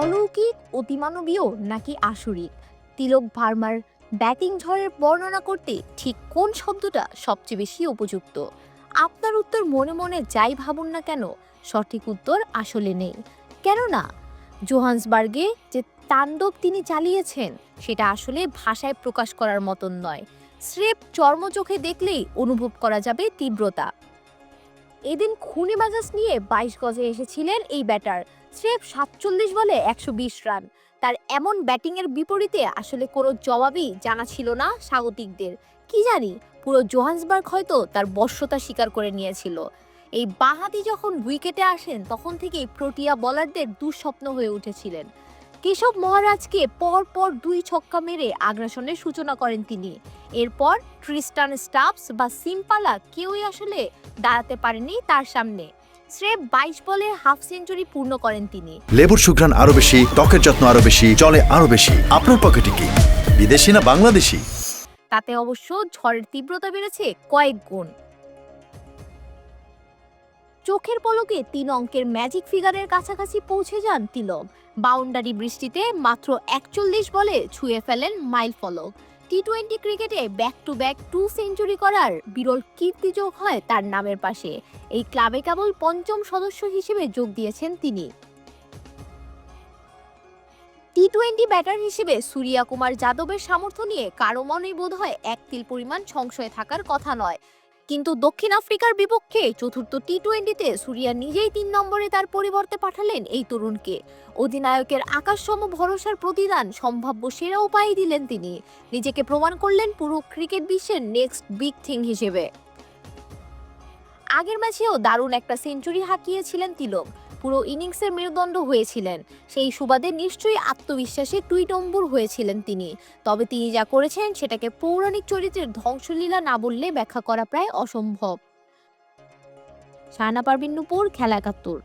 অলৌকিক, অতিমানবীয় নাকি আসরিক? তিলক ভার্মার ব্যাটিং ঝড়ের বর্ণনা করতে ঠিক কোন শব্দটা সবচেয়ে বেশি উপযুক্ত? আপনার উত্তর মনে মনে যাই ভাবুন না কেন, সঠিক উত্তর আসলে নেই। কেননা, জোহান্সবার্গে যে তাণ্ডব তিনি চালিয়েছেন, সেটা আসলে ভাষায় প্রকাশ করার মতন নয়। স্রেফ চর্মচোখে দেখলেই অনুভব করা যাবে তীব্রতা। এদিন খুনি বাজাস নিয়ে বাইশ গজে এসেছিলেন এই ব্যাটার। স্রেফ সাতচল্লিশ বলে একশো বিশ রান। তার এমন ব্যাটিংয়ের বিপরীতে আসলে কোনো জবাবই জানা ছিল না স্বাগতিকদের কি জানি, পুরো জোহান্সবার্গ হয়তো তার বশ্যতা স্বীকার করে নিয়েছিল। এই বাহাতি যখন উইকেটে আসেন, তখন থেকেই প্রোটিয়া বলারদের দুঃস্বপ্ন হয়ে উঠেছিলেন। কেশব মহারাজকে পর পর দুই ছক্কা মেরে আগ্রাসনের সূচনা করেন তিনি। এরপর ট্রিস্টান স্টাফস বা সিম্পালা কেউই আসলে দাঁড়াতে পারেনি তার সামনে। স্রেফ বাইশ বলে হাফ সেঞ্চুরি পূর্ণ করেন তিনি। লেবুর সুঘ্রাণ আরও বেশি ত্বকের যত্ন আরও বেশি চলে আরও বেশি। আপনার পকেটে কি? বিদেশি না বাংলাদেশি? তাতে অবশ্য ঝড়ের তীব্রতা বেড়েছে কয়েক গুণ। চোখের পলকে তিন অঙ্কের ম্যাজিক ফিগারের কাছাকাছি পৌঁছে যান তিলক। বাউন্ডারি বৃষ্টিতে মাত্র একচল্লিশ বলে ছুঁয়ে ফেলেন মাইল ফলক। টি টোয়েন্টি ক্রিকেটে back to back two century করার বিরল কীর্তি যোগ হয় তার নামের পাশে। এই ক্লাবে কেবল পঞ্চম সদস্য হিসেবে যোগ দিয়েছেন তিনি। টি টোয়েন্টি ব্যাটার হিসেবে সূর্যা কুমার যাদবের সামর্থ্য নিয়ে কারও মনেই বোধ হয় এক তিল পরিমাণ সংশয় থাকার কথা নয়। কিন্তু দক্ষিণ আফ্রিকার বিপক্ষে চতুর্থ টি টোয়েন্টিতে সুরিয়া নিজেই তিন নম্বরে তার পরিবর্তে পাঠালেন এই তরুণকে। অধিনায়কের আকাশসম ভরসার প্রতিদান সম্ভাব্য সেরা উপায় দিলেন তিনি। নিজেকে প্রমাণ করলেন পুরো ক্রিকেট বিশ্বের নেক্সট বিগ থিং হিসেবে। আগের ম্যাচেও দারুণ একটা সেঞ্চুরি হাঁকিয়েছিলেন তিলক। পুরো ইনিংসের মেরুদণ্ড হয়েছিলেন। সেই সুবাদে নিশ্চয়ই আত্মবিশ্বাসে নম্বর হয়েছিলেন তিনি। তবে তিনি যা করেছেন সেটাকে পৌরাণিক চরিত্রের ধ্বংসলীলা না বললে ব্যাখ্যা করা প্রায় অসম্ভব। সানা পারবিন নুপুর, খেলা একাত্তর।